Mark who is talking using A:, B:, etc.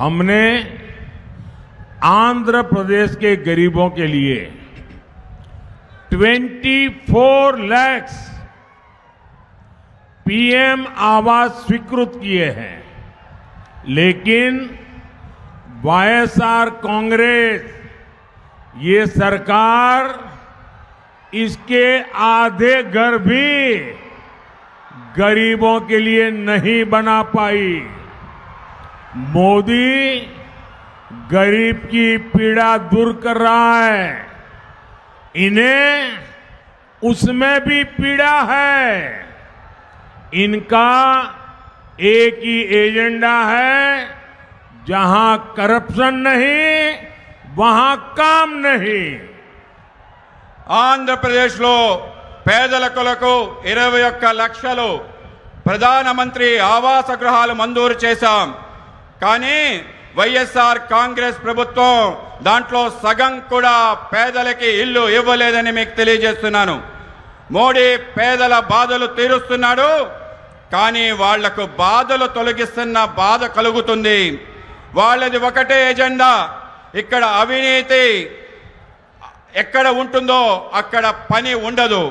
A: हमने आंध्र प्रदेश के गरीबों के लिए 24 लैक्स पीएम आवास स्वीकृत किए हैं, लेकिन वाईएसआर कांग्रेस, ये सरकार इसके आधे घर भी गरीबों के लिए नहीं बना पाई। मोदी गरीब की पीड़ा दूर कर रहा है इन्हें उसमें भी पीड़ा है इनका एक ही एजेंडा है जहां करप्शन नहीं वहां काम नहीं
B: ఆంధ్రప్రదేశ్లో పేదల కొరకు ఇరవై ఒక్క లక్షలు ప్రధానమంత్రి ఆవాస గృహాలు మంజూరు చేశాం కానీ వైఎస్ఆర్ కాంగ్రెస్ ప్రభుత్వం దాంట్లో సగం కూడా పేదలకి ఇల్లు ఇవ్వలేదని మీకు తెలియజేస్తున్నాను. మోడీ పేదల బాధలు తీరుస్తున్నాడు కానీ వాళ్ళకు బాధలు తొలగిస్తున్న బాధ కలుగుతుంది. వాళ్ళది ఒకటే ఎజెండా. ఇక్కడ అవినీతి ఎక్కడ ఉంటుందో అక్కడ పని ఉండదు.